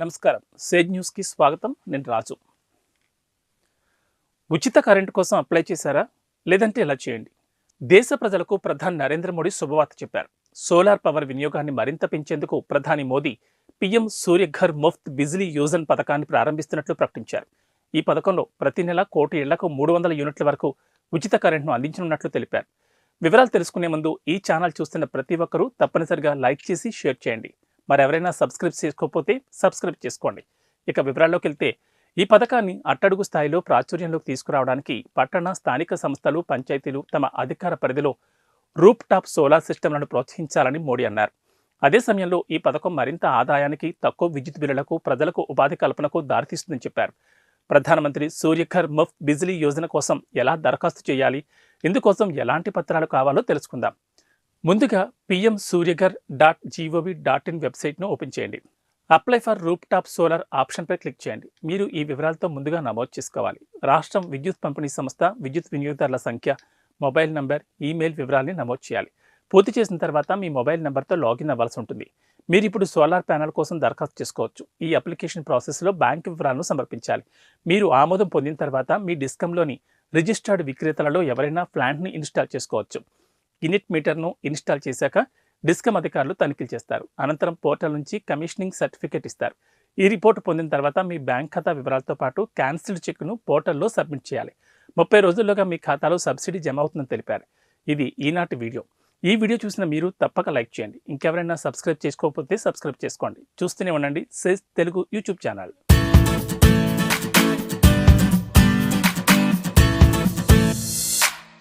నమస్కారం. సేజ్ న్యూస్కి స్వాగతం. నేను రాజు. ఉచిత కరెంటు కోసం అప్లై చేశారా? లేదంటే ఎలా చేయండి? దేశ ప్రజలకు ప్రధాని నరేంద్ర మోడీ శుభవార్త చెప్పారు. సోలార్ పవర్ వినియోగాన్ని మరింత పెంచేందుకు ప్రధాని మోదీ పీఎం సూర్యఘర్ ముఫ్త్ బిజిలీ యోజన్ పథకాన్ని ప్రారంభిస్తున్నట్లు ప్రకటించారు. ఈ పథకంలో ప్రతి నెల కోటి ఇళ్ళకు మూడు వందల యూనిట్ల వరకు ఉచిత కరెంట్ను అందించనున్నట్లు తెలిపారు. వివరాలు తెలుసుకునే ముందు ఈ ఛానల్ చూస్తున్న ప్రతి ఒక్కరూ తప్పనిసరిగా లైక్ చేసి షేర్ చేయండి. మరి ఎవరైనా సబ్స్క్రైబ్ చేసుకోకపోతే సబ్స్క్రైబ్ చేసుకోండి. ఇక వివరాల్లోకి వెళ్తే ఈ పథకాన్ని అట్టడుగు స్థాయిలో ప్రాచుర్యంలోకి తీసుకురావడానికి పట్టణ స్థానిక సంస్థలు పంచాయతీలు తమ అధికార పరిధిలో రూప్ టాప్ సోలార్ సిస్టమ్లను ప్రోత్సహించాలని మోడీ అన్నారు. అదే సమయంలో ఈ పథకం మరింత ఆదాయానికి తక్కువ విద్యుత్ బిల్లులకు ప్రజలకు ఉపాధి కల్పనకు దారితీస్తుందని చెప్పారు. ప్రధానమంత్రి సూర్యఘర్ ముఫ్త్ బిజిలీ యోజన కోసం ఎలా దరఖాస్తు చేయాలి ఇందుకోసం ఎలాంటి పత్రాలు కావాలో తెలుసుకుందాం. ముందుగా PM Suryaghar dot gov dot in వెబ్సైట్ను ఓపెన్ చేయండి. Apply for roof top solar ఆప్షన్పై click చేయండి. మీరు ఈ వివరాలతో ముందుగా నమోదు చేసుకోవాలి. రాష్ట్రం విద్యుత్ పంపిణీ సంస్థ విద్యుత్ వినియోగదారుల సంఖ్య మొబైల్ నంబర్ ఈమెయిల్ వివరాల్ని నమోదు చేయాలి. పూర్తి చేసిన తర్వాత మీ మొబైల్ నెంబర్తో లాగిన్ అవ్వాల్సి ఉంటుంది. మీరు ఇప్పుడు సోలార్ ప్యానెల్ కోసం దరఖాస్తు చేసుకోవచ్చు. ఈ అప్లికేషన్ ప్రాసెస్లో బ్యాంక్ వివరాలను సమర్పించాలి. మీరు ఆమోదం పొందిన తర్వాత మీ డిస్కంలోని రిజిస్టర్డ్ విక్రేతలలో ఎవరైనా ప్లాంట్ని ఇన్స్టాల్ చేసుకోవచ్చు. ఇనిట్ మీటర్ను ఇన్స్టాల్ చేశాక డిస్కమ్ అధికారులు తనిఖీలు చేస్తారు. అనంతరం పోర్టల్ నుంచి కమిషనింగ్ సర్టిఫికేట్ ఇస్తారు. ఈ రిపోర్ట్ పొందిన తర్వాత మీ బ్యాంక్ ఖాతా వివరాలతో పాటు క్యాన్సిల్డ్ చెక్ను పోర్టల్లో సబ్మిట్ చేయాలి. ముప్పై రోజుల్లోగా మీ ఖాతాలో సబ్సిడీ జమ అవుతుందని తెలిపారు. ఇది ఈనాటి వీడియో. ఈ వీడియో చూసిన మీరు తప్పక లైక్ చేయండి. ఇంకెవరైనా సబ్స్క్రైబ్ చేసుకోకపోతే సబ్స్క్రైబ్ చేసుకోండి. చూస్తూనే ఉండండి. Sage Telugu YouTube channel.